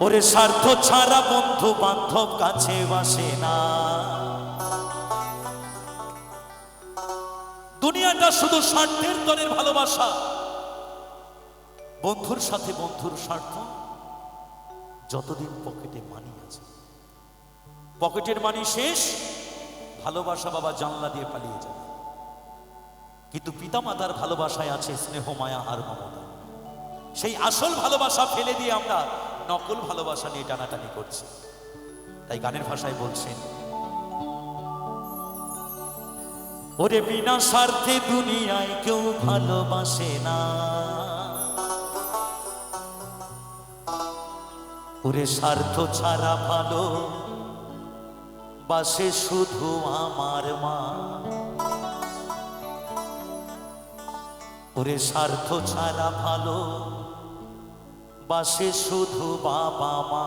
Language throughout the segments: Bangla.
ওরে স্বার্থ ছাড়া বন্ধু বান্ধব কাছে বাসে না। দুনিয়াটা শুধু স্বার্থের দরের ভালোবাসা। বন্ধুর সাথে বন্ধুর স্বার্থ যতদিন পকেটে মানি আছে। পকেটের মানি শেষ, ভালোবাসা বাবা জানলা দিয়ে পালিয়ে যাবে। কিন্তু পিতামাতার ভালোবাসায় আছে স্নেহ, মায়া আর মমতা। সেই আসল ভালোবাসা ফেলে দিয়ে আমরা নকল ভালোবাসা নিয়ে টানাটানি করছি। তাই গানের ভাষায় বলছেন ওরে বিনা স্বার্থে দুনিয়ায় কেউ ভালোবাসে না। ওরে স্বার্থ ছাড়া ভালো বাসে শুধু আমার মা। ওরে স্বার্থ ছাড়া ভালো বাসে শুধু বাবা মা।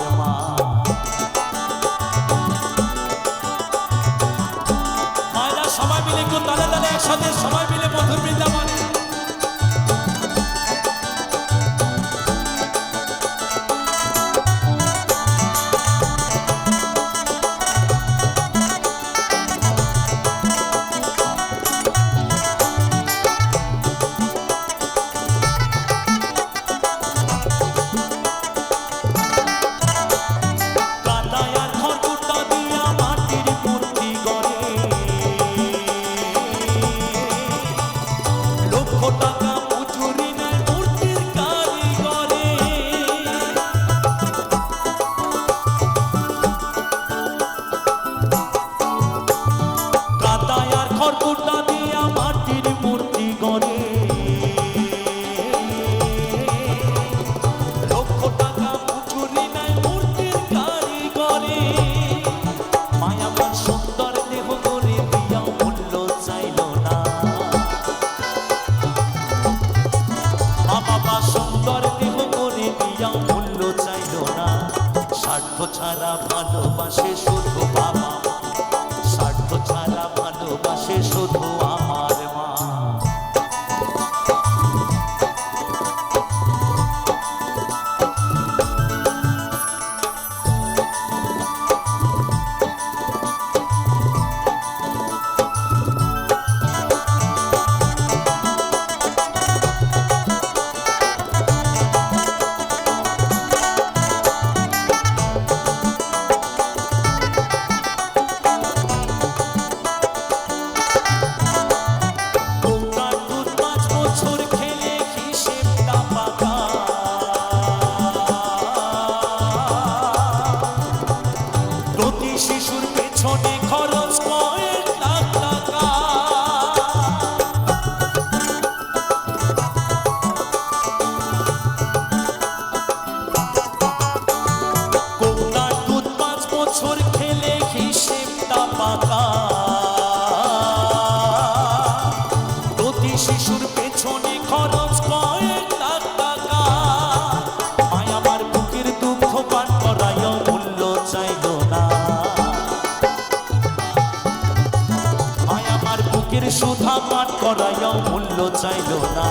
সুধা পান করায় মূল্য চাইল না।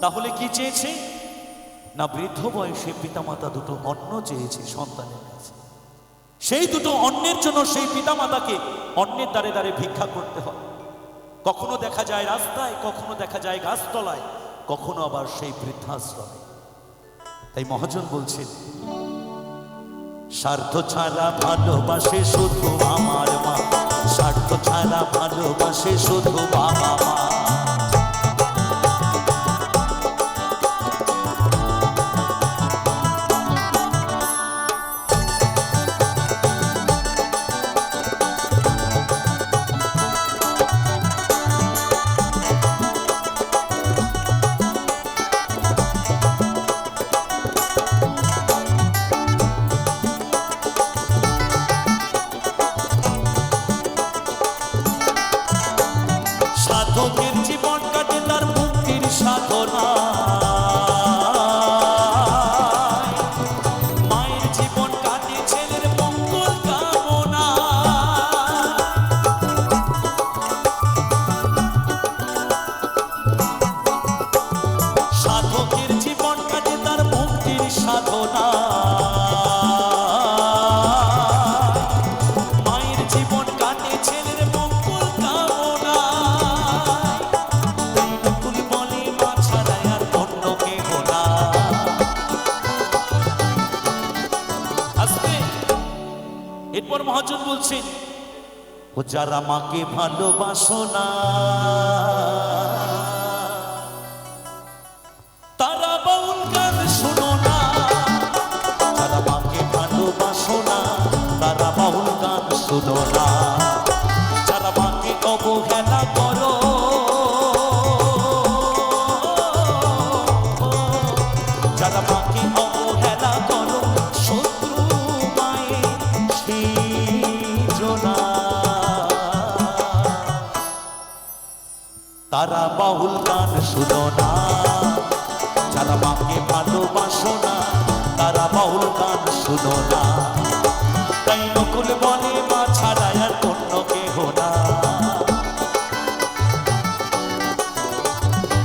তাহলে কি চেয়েছে? না বৃদ্ধ বয়সে পিতামাতা দুটো অন্ন চেয়েছে সন্তানের কাছে। সেই দুটো অন্নের জন্য সেই পিতামাতাকে অন্যের দ্বারে দ্বারে ভিক্ষা করতে হয়। কখনো দেখা যায় রাস্তায়, কখনো দেখা যায় গাছতলায়, কখনো আবার সেই বৃদ্ধাশ্রমে। তাই মহাজন বলছেন স্বার্থ ছাড়া ভালোবাসে শুধু আমার মা। স্বার্থ ছাড়া ভালোবাসে শুধু বাবা মা। Todo মহাজন বলছেন ও যারা মাকে ভালোবাসো না বাউল গান শুনো না যারা মাকে ভালোবাসো না, তারা বাউল গান শুনো না তাই নকুল বলে মা ছাড়া আর অন্য কেহ না।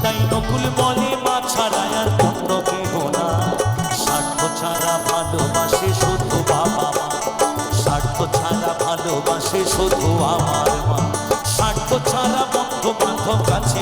তাই নকুল বলে মা ছাড়া আর অন্য কেহ না। স্বার্থ ছাড়া ভালোবাসে শুধু বাবা মা। ছাড়া ভালোবাসে শুধু আমার মা। স্বার্থ ছাড়া বন্ধু বান্ধব কাছে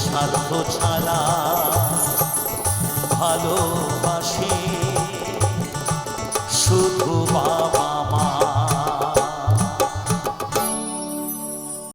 স্বার্থ ছাড়া ভালো